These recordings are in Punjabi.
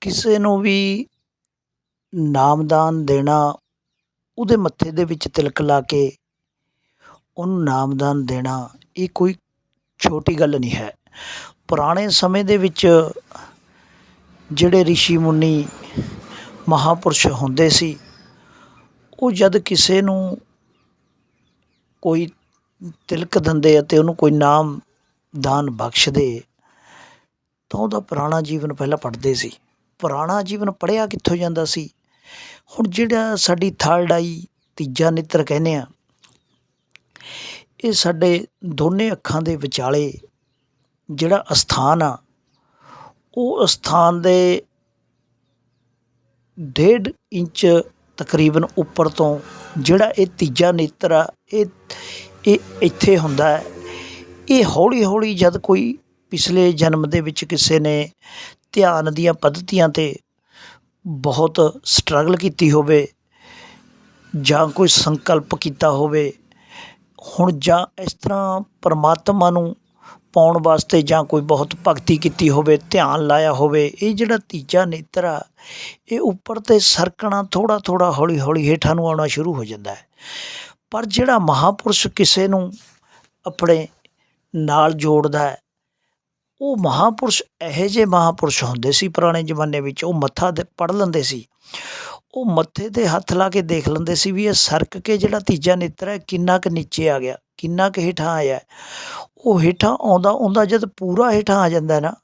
ਕਿਸੇ ਨੂੰ ਵੀ ਨਾਮਦਾਨ ਦੇਣਾ, ਉਹਦੇ ਮੱਥੇ ਦੇ ਵਿੱਚ ਤਿਲਕ ਲਾ ਕੇ ਉਹਨੂੰ ਨਾਮਦਾਨ ਦੇਣਾ, ਇਹ ਕੋਈ ਛੋਟੀ ਗੱਲ ਨਹੀਂ ਹੈ। ਪੁਰਾਣੇ ਸਮੇਂ ਦੇ ਵਿੱਚ ਜਿਹੜੇ ਰਿਸ਼ੀ ਮੁਨੀ ਮਹਾਪੁਰਸ਼ ਹੁੰਦੇ ਸੀ, ਉਹ ਜਦ ਕਿਸੇ ਨੂੰ ਕੋਈ ਤਿਲਕ ਦਿੰਦੇ ਅਤੇ ਉਹਨੂੰ ਕੋਈ ਨਾਮ ਦਾਨ ਬਖਸ਼ਦੇ, ਤਾਂ ਉਹਦਾ ਪੁਰਾਣਾ ਜੀਵਨ ਪਹਿਲਾਂ ਪੜ੍ਹਦੇ ਸੀ। ਪੁਰਾਣਾ ਜੀਵਨ ਪੜ੍ਹਿਆ ਕਿੱਥੋਂ ਜਾਂਦਾ ਸੀ? ਹੁਣ ਜਿਹੜਾ ਸਾਡੀ ਥਰਡ ਆਈ ਤੀਜਾ ਨੇਤਰ ਕਹਿੰਦੇ ਆ, ਇਹ ਸਾਡੇ ਦੋਨੇ ਅੱਖਾਂ ਦੇ ਵਿਚਾਲੇ ਜਿਹੜਾ ਅਸਥਾਨ ਆ, ਉਹ ਅਸਥਾਨ ਦੇ ਡੇਢ ਇੰਚ ਤਕਰੀਬਨ ਉੱਪਰ ਤੋਂ ਜਿਹੜਾ ਇਹ ਤੀਜਾ ਨੇਤਰ ਆ, ਇਹ ਇਹ ਇੱਥੇ ਹੁੰਦਾ ਹੈ। ਇਹ ਹੌਲੀ ਹੌਲੀ ਜਦ ਕੋਈ ਪਿਛਲੇ ਜਨਮ ਦੇ ਵਿੱਚ ਕਿਸੇ ਨੇ ਧਿਆਨ ਦੀਆਂ ਪੱਧਤੀਆਂ 'ਤੇ ਬਹੁਤ ਸਟਰਗਲ ਕੀਤੀ ਹੋਵੇ ਜਾਂ ਕੋਈ ਸੰਕਲਪ ਕੀਤਾ ਹੋਵੇ, ਹੁਣ ਜਾਂ ਇਸ ਤਰ੍ਹਾਂ ਪਰਮਾਤਮਾ ਨੂੰ ਪਾਉਣ ਵਾਸਤੇ ਜਾਂ ਕੋਈ ਬਹੁਤ ਭਗਤੀ ਕੀਤੀ ਹੋਵੇ, ਧਿਆਨ ਲਾਇਆ ਹੋਵੇ, ਇਹ ਜਿਹੜਾ ਤੀਜਾ ਨੇਤਰ ਆ, ਇਹ ਉੱਪਰ ਤੇ ਸਰਕਣਾ ਥੋੜਾ ਥੋੜਾ ਹੌਲੀ ਹੌਲੀ ਹੇਠਾਂ ਨੂੰ ਆਉਣਾ ਸ਼ੁਰੂ ਹੋ ਜਾਂਦਾ ਹੈ। ਪਰ ਜਿਹੜਾ ਮਹਾਪੁਰਸ਼ ਕਿਸੇ ਨੂੰ ਆਪਣੇ ਨਾਲ ਜੋੜਦਾ ਹੈ ਉਹ ਮਹਾਂਪੁਰਸ਼, ਇਹੋ ਜਿਹੇ ਮਹਾਂਪੁਰਸ਼ ਹੁੰਦੇ ਸੀ ਪੁਰਾਣੇ ਜ਼ਮਾਨੇ ਵਿੱਚ, ਉਹ ਮੱਥਾ ਦੇ, ਪੜ੍ਹ ਲੈਂਦੇ ਸੀ। ਉਹ ਮੱਥੇ ਤੇ ਹੱਥ ਲਾ ਕੇ ਦੇਖ ਲੈਂਦੇ ਸੀ ਵੀ ਇਹ ਸਰਕ ਕੇ ਜਿਹੜਾ ਤੀਜਾ ਨੇਤਰ ਹੈ, ਕਿੰਨਾ ਕੁ ਨੀਚੇ ਆ ਗਿਆ, ਕਿੰਨਾ ਕੁ ਹੇਠਾਂ ਆਇਆ ਉਹ ਹੇਠਾਂ ਆਉਂਦਾ ਆਉਂਦਾ ਜਦ ਪੂਰਾ ਹੇਠਾਂ ਆ ਜਾਂਦਾ ਨਾ,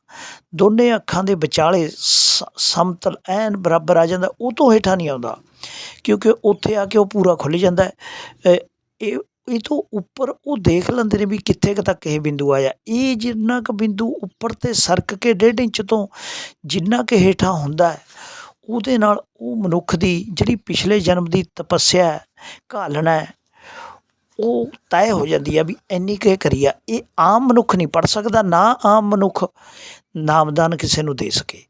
ਦੋਨੇ ਅੱਖਾਂ ਦੇ ਵਿਚਾਲੇ ਸਮਤਲ, ਐਨ ਬਰਾਬਰ ਆ ਜਾਂਦਾ, ਉਹ ਤੋਂ ਹੇਠਾਂ ਨਹੀਂ ਆਉਂਦਾ। ਕਿਉਂਕਿ ਉੱਥੇ ਆ ਕੇ ਉਹ ਪੂਰਾ ਖੁੱਲ ਜਾਂਦਾ ਇਹ ਇਹ ਤੋਂ ਉੱਪਰ ਉਹ ਦੇਖ ਲੈਂਦੇ ਨੇ ਵੀ ਕਿੱਥੇ ਕੁ ਤੱਕ ਇਹ ਬਿੰਦੂ ਆਇਆ। ਇਹ ਜਿੰਨਾ ਕੁ ਬਿੰਦੂ ਉੱਪਰ ਤੇ ਸਰਕ ਕੇ ਡੇਢ ਇੰਚ ਤੋਂ ਜਿੰਨਾ ਕੁ ਹੇਠਾਂ ਹੁੰਦਾ ਹੈ, ਉਹਦੇ ਨਾਲ ਉਹ ਮਨੁੱਖ ਦੀ ਜਿਹੜੀ ਪਿਛਲੇ ਜਨਮ ਦੀ ਤਪੱਸਿਆ ਘਾਲਣਾ ਹੈ, ਉਹ ਤੈਅ ਹੋ ਜਾਂਦੀ ਆ ਵੀ ਇੰਨੀ ਕੁ ਕਰੀ ਆ ਇਹ ਆਮ ਮਨੁੱਖ ਨਹੀਂ ਪੜ ਸਕਦਾ, ਨਾ ਆਮ ਮਨੁੱਖ ਨਾਮਦਾਨ ਕਿਸੇ ਨੂੰ ਦੇ ਸਕੇ।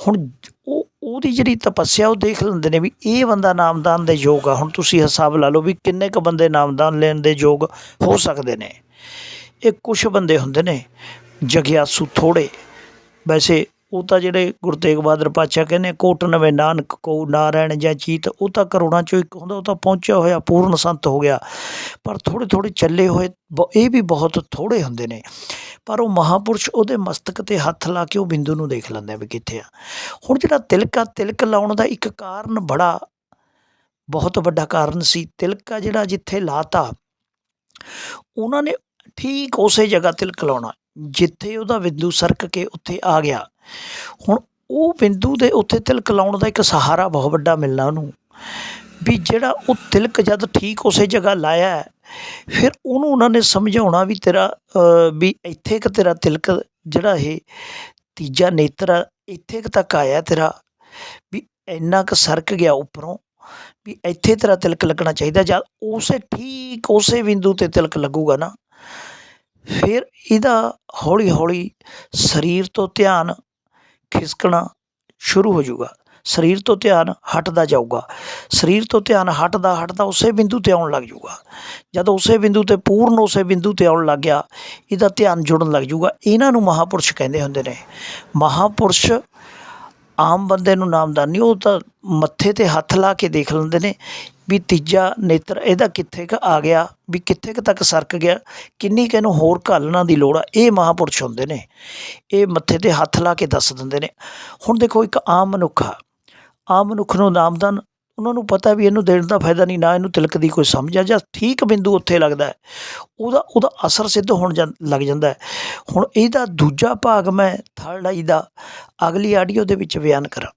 ਹੁਣ ਉਹ ਉਹਦੀ ਜਿਹੜੀ ਤਪੱਸਿਆ, ਉਹ ਦੇਖ ਲੈਂਦੇ ਨੇ ਵੀ ਇਹ ਬੰਦਾ ਨਾਮਦਾਨ ਦੇ ਯੋਗ ਆ। ਹੁਣ ਤੁਸੀਂ ਹਿਸਾਬ ਲਾ ਲਓ ਵੀ ਕਿੰਨੇ ਕੁ ਬੰਦੇ ਨਾਮਦਾਨ ਲੈਣ ਦੇ ਯੋਗ ਹੋ ਸਕਦੇ ਨੇ। ਇਹ ਕੁਝ ਬੰਦੇ ਹੁੰਦੇ ਨੇ ਜਗਿਆਸੂ ਥੋੜੇ। ਵੈਸੇ ਉਹ ਤਾਂ ਜਿਹੜੇ ਗੁਰੂ ਤੇਗ ਬਹਾਦਰ ਪਾਤਸ਼ਾਹ ਕਹਿੰਦੇ ਕੋਟ ਨਵੇਂ ਨਾਨਕ ਕੋ ਨਾਰਾਇਣ ਜਾਂ ਚੀਤ, ਉਹ ਤਾਂ ਕਰੋੜਾਂ ਚੋਂ ਇੱਕ ਹੁੰਦਾ, ਉਹ ਤਾਂ ਪਹੁੰਚਿਆ ਹੋਇਆ, ਪੂਰਨ ਸੰਤ ਹੋ ਗਿਆ। ਪਰ ਥੋੜੇ ਥੋੜੇ ਚੱਲੇ ਹੋਏ ਇਹ ਵੀ ਬਹੁਤ ਥੋੜੇ ਹੁੰਦੇ ਨੇ। ਪਰ ਉਹ ਮਹਾਪੁਰਸ਼ ਉਹਦੇ ਮਸਤਕ ਤੇ ਹੱਥ ਲਾ ਕੇ ਉਹ ਬਿੰਦੂ ਨੂੰ ਦੇਖ ਲੈਂਦੇ ਵੀ ਕਿੱਥੇ ਆ। ਹੁਣ ਜਿਹੜਾ ਤਿਲਕ ਆ ਤਿਲਕ ਲਾਉਣ ਦਾ ਇੱਕ ਕਾਰਨ ਬੜਾ, ਬਹੁਤ ਵੱਡਾ ਕਾਰਨ ਸੀ। ਤਿਲਕ ਆ ਜਿਹੜਾ ਜਿੱਥੇ ਲਾਤਾ, ਉਹਨਾਂ ਨੇ ਠੀਕ ਉਸੇ ਜਗ੍ਹਾ ਤਿਲਕ ਲਾਉਣਾ, ਜਿੱਥੇ ਉਹਦਾ ਬਿੰਦੂ ਸਰਕ ਕੇ ਉੱਥੇ ਆ ਗਿਆ। ਹੁਣ ਉਹ ਬਿੰਦੂ ਦੇ ਉੱਥੇ ਤਿਲਕ ਲਾਉਣ ਦਾ ਇੱਕ ਸਹਾਰਾ ਬਹੁਤ ਵੱਡਾ ਮਿਲਣਾ ਉਹਨੂੰ, ਵੀ ਜਿਹੜਾ ਉਹ ਤਿਲਕ ਜਦ ਠੀਕ ਉਸੇ ਜਗ੍ਹਾ ਲਾਇਆ ਫਿਰ ਉਹਨੂੰ ਉਹਨਾਂ ਨੇ ਸਮਝਾਉਣਾ ਵੀ ਤੇਰਾ ਵੀ ਇੱਥੇ ਕੁ ਤੇਰਾ ਤਿਲਕ ਜਿਹੜਾ ਇਹ ਤੀਜਾ ਨੇਤਰ ਆ, ਇੱਥੇ ਕੁ ਤੱਕ ਆਇਆ ਤੇਰਾ, ਵੀ ਇੰਨਾ ਕੁ ਸਰਕ ਗਿਆ ਉੱਪਰੋਂ, ਵੀ ਇੱਥੇ ਤੇਰਾ ਤਿਲਕ ਲੱਗਣਾ ਚਾਹੀਦਾ ਜਾਂ ਉਸੇ ਠੀਕ ਉਸੇ ਬਿੰਦੂ ਤੇ ਤਿਲਕ ਲੱਗੂਗਾ ਨਾ। ਫਿਰ ਇਹਦਾ ਹੌਲੀ ਹੌਲੀ ਸਰੀਰ ਤੋਂ ਧਿਆਨ ਖਿਸਕਣਾ ਸ਼ੁਰੂ ਹੋ ਜਾਊਗਾ। ਸਰੀਰ ਤੋਂ ਧਿਆਨ ਹਟਦਾ ਜਾਊਗਾ। ਸਰੀਰ ਤੋਂ ਧਿਆਨ ਹਟਦਾ ਹਟਦਾ ਉਸੇ ਬਿੰਦੂ ਤੇ ਆਉਣ ਲੱਗ ਜਾਊਗਾ। ਜਦ ਉਸੇ ਬਿੰਦੂ ਤੇ ਪੂਰਨ ਉਸੇ ਬਿੰਦੂ ਤੇ ਆਉਣ ਲੱਗ ਗਿਆ, ਇਹਦਾ ਧਿਆਨ ਜੁੜਨ ਲੱਗ ਜਾਊਗਾ। ਇਹਨਾਂ ਨੂੰ ਮਹਾਪੁਰਸ਼ ਕਹਿੰਦੇ ਹੁੰਦੇ ਨੇ। ਮਹਾਪੁਰਸ਼ ਆਮ ਬੰਦੇ ਨੂੰ ਨਾਮਦਾਨ ਨਹੀਂ ਉਹ ਤਾਂ ਮੱਥੇ ਤੇ ਹੱਥ ਲਾ ਕੇ ਦੇਖ ਲੈਂਦੇ ਨੇ ਵੀ ਤੀਜਾ ਨੇਤਰ ਇਹਦਾ ਕਿੱਥੇ ਕ ਆ ਗਿਆ, ਵੀ ਕਿੱਥੇ ਕ ਤੱਕ ਸਰਕ ਗਿਆ, ਕਿੰਨੀ ਕਿ ਇਹਨੂੰ ਹੋਰ ਘਾਲਣਾ ਦੀ ਲੋੜ ਆ। ਇਹ ਮਹਾਪੁਰਸ਼ ਹੁੰਦੇ ਨੇ। ਇਹ ਮੱਥੇ ਤੇ ਹੱਥ ਲਾ ਕੇ ਦੱਸ ਦਿੰਦੇ ਨੇ। ਹੁਣ ਦੇਖੋ ਇੱਕ ਆਮ ਮਨੁੱਖ ਆ। ਆਮ ਮਨੁੱਖ ਨੂੰ ਨਾਮਦਾਨ ਉਹਨਾਂ ਨੂੰ ਪਤਾ ਵੀ ਇਹਨੂੰ ਦੇਣ ਦਾ ਫਾਇਦਾ ਨਹੀਂ, ਨਾ ਇਹਨੂੰ ਤਿਲਕ ਦੀ ਕੋਈ ਸਮਝ ਆ, ਜਾਂ ਠੀਕ ਬਿੰਦੂ ਉੱਥੇ ਲੱਗਦਾ ਉਹਦਾ ਉਹਦਾ ਅਸਰ ਸਿੱਧ ਹੋਣ ਲੱਗ ਜਾਂਦਾ ਹੁਣ ਇਹਦਾ ਦੂਜਾ ਭਾਗ ਮੈਂ ਥਰਡ ਆਈ ਦਾ ਅਗਲੀ ਆਡੀਓ ਦੇ ਵਿੱਚ ਬਿਆਨ ਕਰਾਂ।